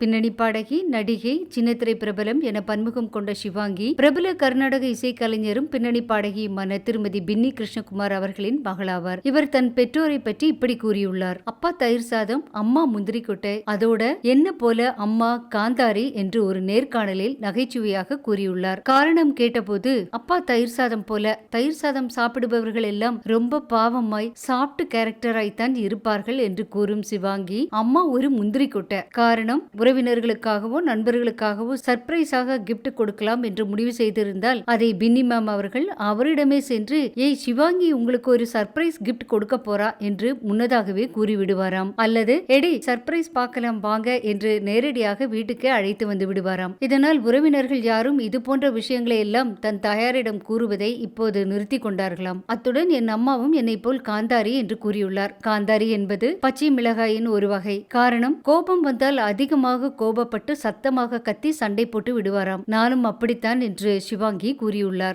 பின்னணி பாடகி நடிகை சின்னத்திரை பிரபலம் என பன்முகம் கொண்ட சிவாங்கி பிரபல கர்நாடக இசைக்கலைஞரும் பின்னணி பாடகியுமான திருமதி பின்னி கிருஷ்ணகுமார் அவர்களின் மகளாவார். இவர் தன் பெற்றோரை பற்றி இப்படி கூறியுள்ளார். அப்பா தயிர் சாதம் அம்மா முந்திரி கொட்டை அதோட என்ன போல அம்மா காந்தாரி என்று ஒரு நேர்காணலில் நகைச்சுவையாக கூறியுள்ளார். காரணம் கேட்டபோது அப்பா தயிர் சாதம் போல தயிர் சாதம் சாப்பிடுபவர்கள் எல்லாம் ரொம்ப பாவமாய் சாப்பிட்டு கேரக்டராய்த்தான் இருப்பார்கள் என்று கூறும் சிவாங்கி அம்மா ஒரு முந்திரி கொட்டை. காரணம் உறவினர்களுக்காகவோ நண்பர்களுக்காகவோ சர்ப்ரைஸாக கிஃப்ட் கொடுக்கலாம் என்று முடிவு செய்திருந்தால் அதை பின்னி மேம் அவர்கள் அவரிடமே சென்று ஏய் சிவாங்கி உங்களுக்கு ஒரு சர்ப்ரைஸ் கிஃப்ட் கொடுக்க போறா? என்று முன்னதாகவே கூறிவிடுவாராம். அல்லது எடி சர்ப்ரைஸ் பார்க்கலாம் வாங்க என்று நேரடியாக வீட்டுக்கு அழைத்து வந்து விடுவாராம். இதனால் உறவினர்கள் யாரும் இது போன்ற விஷயங்களை எல்லாம் தன் தாயாரிடம் கூறுவதை இப்போது நிறுத்தி கொண்டார்களாம். அத்துடன் என் அம்மாவும் என்னை போல் காந்தாரி என்று கூறியுள்ளார். காந்தாரி என்பது பச்சை மிளகாயின் ஒரு வகை. காரணம் கோபம் வந்தால் அதிகமாக கோபப்பட்டு சத்தமாக கத்தி சண்டை போட்டு விடுவாராம். நானும் அப்படித்தான் என்று சிவாங்கி கூறியுள்ளார்.